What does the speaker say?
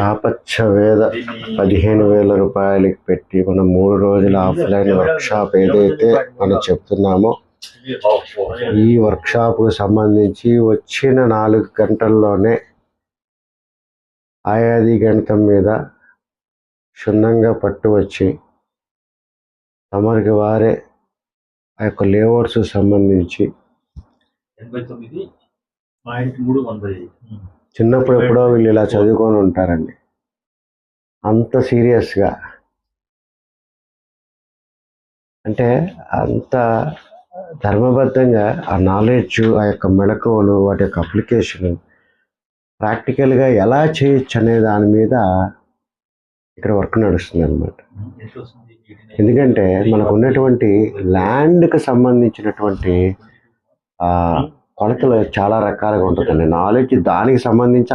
ఆపచ్చవేద పదిహేను వేల రూపాయలకి పెట్టి మనం మూడు రోజుల ఆఫ్లైన్ వర్క్షాప్ ఏదైతే మనం చెప్తున్నామో ఈ వర్క్షాప్కు సంబంధించి వచ్చిన నాలుగు గంటల్లోనే ఆయాది గణితం మీద క్షుణ్ణంగా పట్టు వచ్చి తమరికి వారే ఆ యొక్క లేఅవుట్స్ సంబంధించి ఎనభై తొమ్మిది పాయింట్ మూడు చిన్నప్పుడు ఎప్పుడో వీళ్ళు ఇలా చదువుకొని ఉంటారండి. అంత సీరియస్గా. అంటే అంత ధర్మబద్ధంగా ఆ నాలెడ్జ్ ఆ యొక్క మెళకువలు వాటి యొక్క అప్లికేషన్ ప్రాక్టికల్గా ఎలా చేయొచ్చు అనే దాని మీద ఇక్కడ వర్క్ నడుస్తుంది అనమాట ఎందుకంటే మనకు ఉన్నటువంటి ల్యాండ్కి సంబంధించినటువంటి కొలతలు చాలా రకాలుగా ఉంటుందండి. నాలెడ్జ్ దానికి సంబంధించి